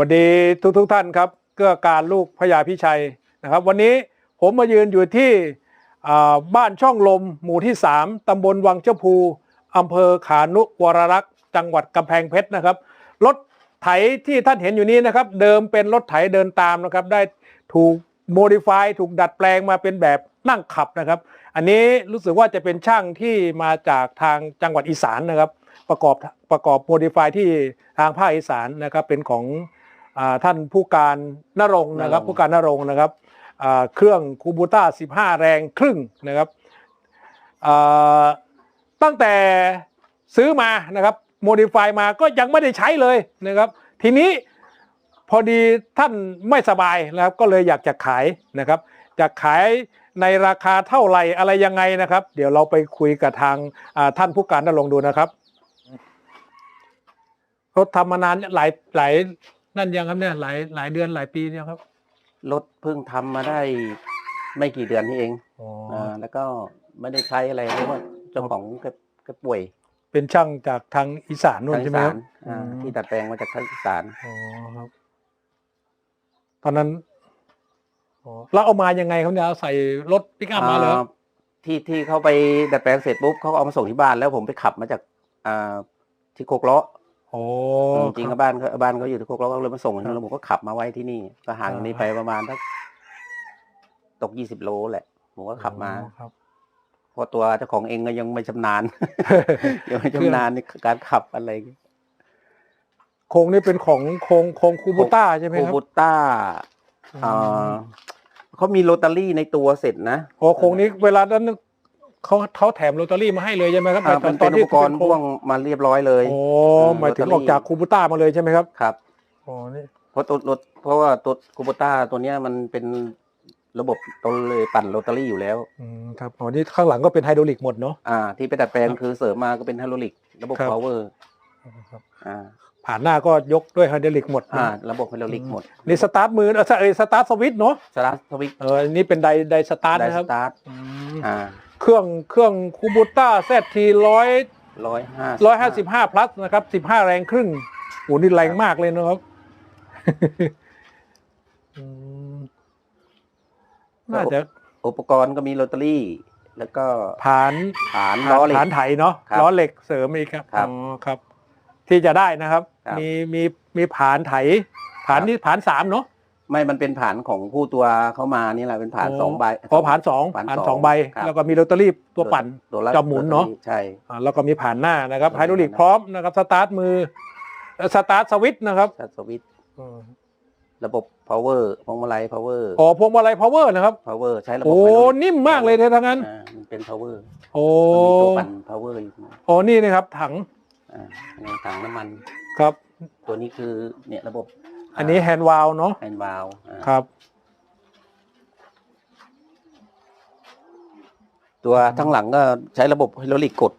วันดีทุกทุกท่านครับเกื้อการลูกพญาพิชัยนะครับ วันนี้ผมมายืนอยู่ที่บ้านช่องลมหมู่ที่ 3ตำบลวังเจ้าภูอำเภอขานุวรรักษ์จังหวัดกำแพงเพชรนะครับรถไถที่ท่านเห็นอยู่นี้นะครับ เดิมเป็นรถไถเดินตามนะครับ ได้ถูกโมดิฟายถูกดัดแปลงมาเป็นแบบนั่งขับนะครับ อันนี้รู้สึกว่าจะเป็นช่างที่มาจากทางจังหวัดอีสานนะครับ ประกอบประกอบโมดิฟายที่ทางภาคอีสานนะครับเป็นของ ท่านผู้การนรงค์นะครับนรงค์ผู้การนรงค์นะครับอ่าเครื่องคูบูต้า 15 แรงครึ่งนะครับอ่าตั้งแต่ซื้อมานะครับโมดิฟายมาก็ยังไม่ได้ใช้เลยนะครับ ทีนี้พอดีท่านไม่สบายนะครับ ก็เลยอยากจะขายนะครับ จะขายในราคาเท่าไหร่อะไรยังไงนะครับ เดี๋ยวเราไปคุยกับทางอ่าท่านผู้การนรงค์ดูนะครับรถทำมานานหลายหลาย นั่นยังครับเนี่ยหลายหลายเดือนหลายปีเนี่ยงครับรถเพิ่งทำมาได้ไม่กี่เดือนนี่เองอ๋ออ่าแล้วก็ไม่ได้ใช้อะไรเพราะว่าเจ้าของแกแกป่วยเป็นช่างจากทางอีสานนู่นทางใช่อีไหมสาครับนอ่าอืม ที่ดัดแปลงมาจากทางอีสานอ๋อครับ ตอนนั้นอ๋อเราเอามายังไงเขาเนี่ยเอาใส่รถปิกอัพมาเหรออ่าที่ที่เขาไปดัดแปลงเสร็จปุ๊บเขาก็เอามาส่งที่บ้านแล้วผมไปขับมาจากอ่าที่โคกเลาะ โอ้จริงๆคก็บบ้านเขาบ้านเขาอยู่ที่โคกเลาะก็เลยมาส่งครับแล้วผมก็ขับมาไว้ที่นี่ก็ห่างจากนี้อ่าไปประมาณสักตกยี่สิบโลแหละผมก็ขับมาอ๋อครับเพราะตัวเจ้าของเองก็ยังไม่ชำนาญยังไม่ชำนาญในการขับอะไรโครงนี่เป็นของโครงโครงคูบูต้าใช่ไหมโคครับบูต้าอืมอ่าเขามีโรตารี่ในตัวเสร็จนะโอ้โครงนี้เวลานั้น เขาเขาแถมโรตารี่มาให้เลยใช่ไหมครับอ่าตมัอนนตอเป็นนอุที่ปกรณ์เป็นโคพ่วงมาเรียบร้อยเลยโอ้อืมหมายถึงโรตารี่ออกจากคูบูต้ามาเลยใช่ไหมครับครับอ๋อนี่เพราะตัวรถเพราะว่าตัวคูบูต้าตัวเนี้ยมันเป็นระบบตัวเลยปั่นโรตารี่อยู่แล้วอืมครับอ๋อนี่ข้างหลังก็เป็นไฮดรอลิกหมดเนาะอ่า ที่ไปดัดแปลงครับคือเสริมมาก็เป็นไฮดรอลิก ระบบครับพาวเวอร์ครับอ่าผ่านหน้าก็ยกด้วยไฮดรอลิกหมดอ่าระบบไฮดรอลิกหมด นี่สตาร์ทมือเออเอยสตาร์ทสวิตช์เนาะสตาร์ทสวิตช์เอออันนี่เป็นไดไดสตาร์ทไดนะคสรับตาร์ทอืมอ่า เครื่องเครื่องคูบูต้าแซทีร้อยร้อยห้าร้อยห้าสิบห้า plus นะครับสิบห้าแรงครึ่งโอ้นี่แรงมากเลยนะครับอืมน่าจะอุปกรณ์ก็มีโรตารี่ แล้วก็ผ่านฐานล้อเหล็กฐานไถเนาะครับล้อเหล็กเสริมอีกครับครับอ๋อครับ ที่จะได้นะครับครับมีมีมีผานไถ ผานครับนี่ผานสามเนาะ ไม่มันเป็นฐานของผู้ตัวเขามานี่แหละเป็นฐานโอ้สองใบพอผานสองผานผานสองสองใบครับแล้วก็มีโรตารี่ตัวปั่นตัวละจอมหมุนเนอะใช่อ่าแล้วก็มีผ่านหน้านะครับตัวไฮดรอลิกนี้นะพร้อมนะครับสตาร์ทมือเอ่อสตาร์ทสวิตช์นะครับชัดสวิตช์อืมระบบ power พวงมาลัย power อ๋อพวงมาลัยพาวเวอร์นะครับ power ใช้ระบบโอ้ไฮดรอลิกนิ่มมากเลยเท่ทั้งนั้นอ่ามันเป็น power โอ้มันมีตัวปั่น power อยู่ข้างในโอ้นี่นะครับถังอ่าในถังน้ำมันครับ ตัวนี้คือเนี่ยระบบ อันนี้แฮนด์วาลเนาะแฮนด์วาลครับ ตัวทั้งหลังก็ใช้ระบบไฮดรอลิกกด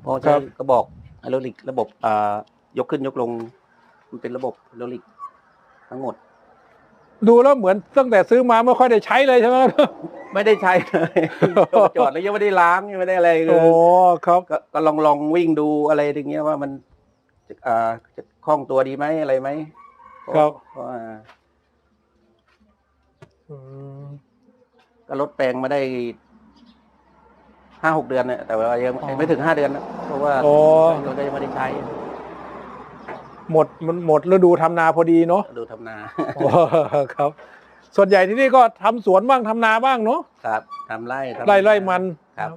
เพราะใช้กระบอกไฮดรอลิกระบบอ่ายกขึ้นยกลง มันเป็นระบบไฮดรอลิกทั้งหมด ดูแล้วเหมือนตั้งแต่ซื้อมาไม่ค่อยได้ใช้เลยใช่ไหมครับไม่ได้ใช้เลยจอดแล้วยังไม่ได้ล้างยังไม่ได้อะไรเลโอ้ยครับก็ก็ลองลองวิ่งดูอะไรอย่างเงี้ยว่ามันจะอ่าจะคล่องตัวดีไหมอะไรไหม เพาะครับเพราะว่าอืมก็ลดแปลงมาได้ห้าหกเดือนเนี่ยแต่ว่ายังอ๋อไม่ถึงห้าเดือนนะเพราะว่าโอ้เราก็ยังไม่ได้ใช้ หมดมันหมดฤดูทำนาพอดีเนาะดูทำนาโอ้ครับ ส่วนใหญ่ที่นี่ก็ทำสวนบ้างทำนาบ้างเนาะครับทำไร่ทำไร่ไร่มันครับ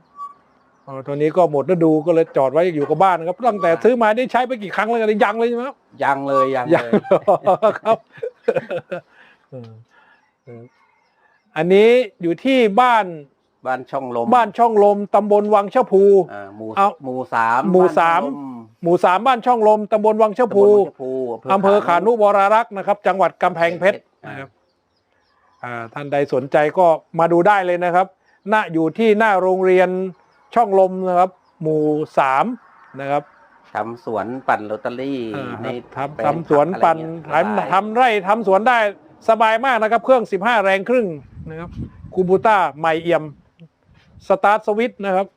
อ๋อตัวนี้ก็หมดฤดูก็เลยจอดไว้อยู่กับบ้านครับตั้งแต่ซื้อมาได้ใช้ไปกี่ครั้งแล้วกันยังเลยใช่ไหมครับยังเลยยังยังเลยครับเออเอออันนี้อยู่ที่บ้านบ้านช่องลมบ้านช่องลมตำบลวังเชะพู อ่าหมู่เอาหมู่สามหมู่บ้นสาม ช่องลหมู่สามบ้านช่องลมตำบลวังเชะตำบพูลวังชะพูอำเภอขานุวรรักษ์นะครับ จังหวัดกำแพงเพชรนะครับอ่าท่านใดสนใจก็มาดูได้เลยนะครับณอยู่ที่หน้าโรงเรียน ช่องลมนะครับ หมู่สามนะครับทำสวนปั่นลอตเตอรี่อ่าในครับแปลงทำทำสวนผักปั่นอะไรเงี้ยทำทำไร่ทำสวนได้สบายมากนะครับ เครื่อง 15 แรงครึ่งนะครับคูบูต้าใหม่เอี่ยม สตาร์ทสวิตช์นะครับ